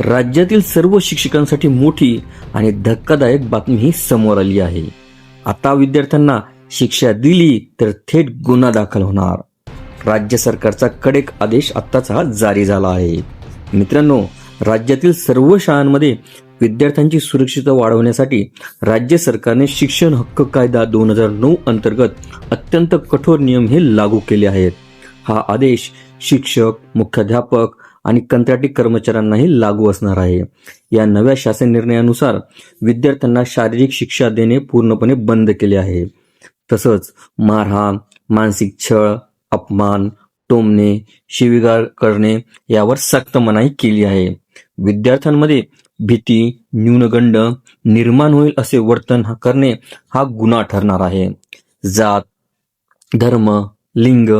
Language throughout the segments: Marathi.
राज्यातील सर्व शिक्षकांसाठी मोठी आणि धक्कादायक बातमी ही समोर आली आहे. आता विद्यार्थ्यांना शिक्षा दिली तर थेट गुन्हा दाखल होणार. राज्य सरकारचा कडक आदेश आत्ताच हा जारी झाला आहे. मित्रांनो राज्यातील सर्व शाळांमध्ये विद्यार्थ्यांची सुरक्षितता वाढवण्यासाठी राज्य सरकारने शिक्षण हक्क कायदा दोन हजार नऊ अंतर्गत अत्यंत कठोर नियम हे लागू केले आहेत. हा आदेश शिक्षक मुख्याध्यापक आणि कंत्राटी कर्मचाऱ्यांनाही लागू असणार आहे. या नव्या शासन निर्णयानुसार विद्यार्थ्यांना शारीरिक शिक्षा देणे पूर्णपणे बंद केले आहे. तसंच मारहाण मानसिक छळ अपमान टोमणे शिविगार करणे यावर सक्त मनाई केली आहे. विद्यार्थ्यांमध्ये भीती न्यूनगंड निर्माण होईल असे वर्तन करणे हा गुन्हा ठरणार आहे. जात धर्म लिंग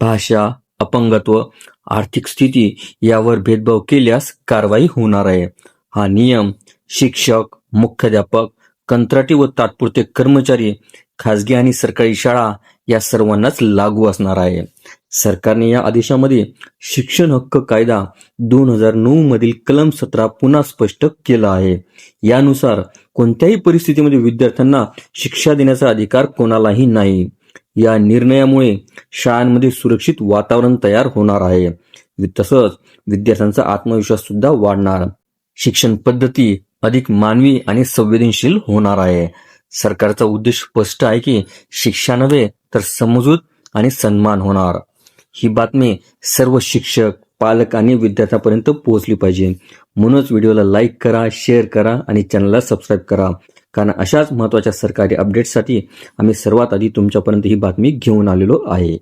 भाषा अपंगत्व आर्थिक स्थिती यावर भेदभाव केल्यास कारवाई होणार आहे. हा नियम शिक्षक मुख्याध्यापक कंत्राटी व तात्पुरते कर्मचारी खाजगी आणि सरकारी शाळा या सर्वांनाच लागू असणार आहे. सरकारने या आदेशामध्ये शिक्षण हक्क कायदा दोन हजार नऊ मधील कलम सतरा पुन्हा स्पष्ट केला आहे. यानुसार कोणत्याही परिस्थितीमध्ये विद्यार्थ्यांना शिक्षा देण्याचा अधिकार कोणालाही नाही. या निर्णयामुळे शाळांमध्ये सुरक्षित वातावरण तयार होणार आहे. तसंच विद्यार्थ्यांचा आत्मविश्वास सुद्धा वाढणार. शिक्षण पद्धती अधिक मानवी आणि संवेदनशील होणार आहे. सरकारचा उद्देश स्पष्ट आहे की शिक्षा नव्हे तर समजूत आणि सन्मान होणार. ही बातमी सर्व शिक्षक पालक आणि विद्यार्थ्यांपर्यंत पोहोचली पाहिजे. म्हणूनच व्हिडिओला लाईक करा शेअर करा आणि चॅनलला सबस्क्राईब करा. कारण अशाच महत्त्वाच्या सरकारी अपडेट्ससाठी आम्ही सर्वात आधी तुमच्यापर्यंत ही बातमी घेऊन आलेलो आहे.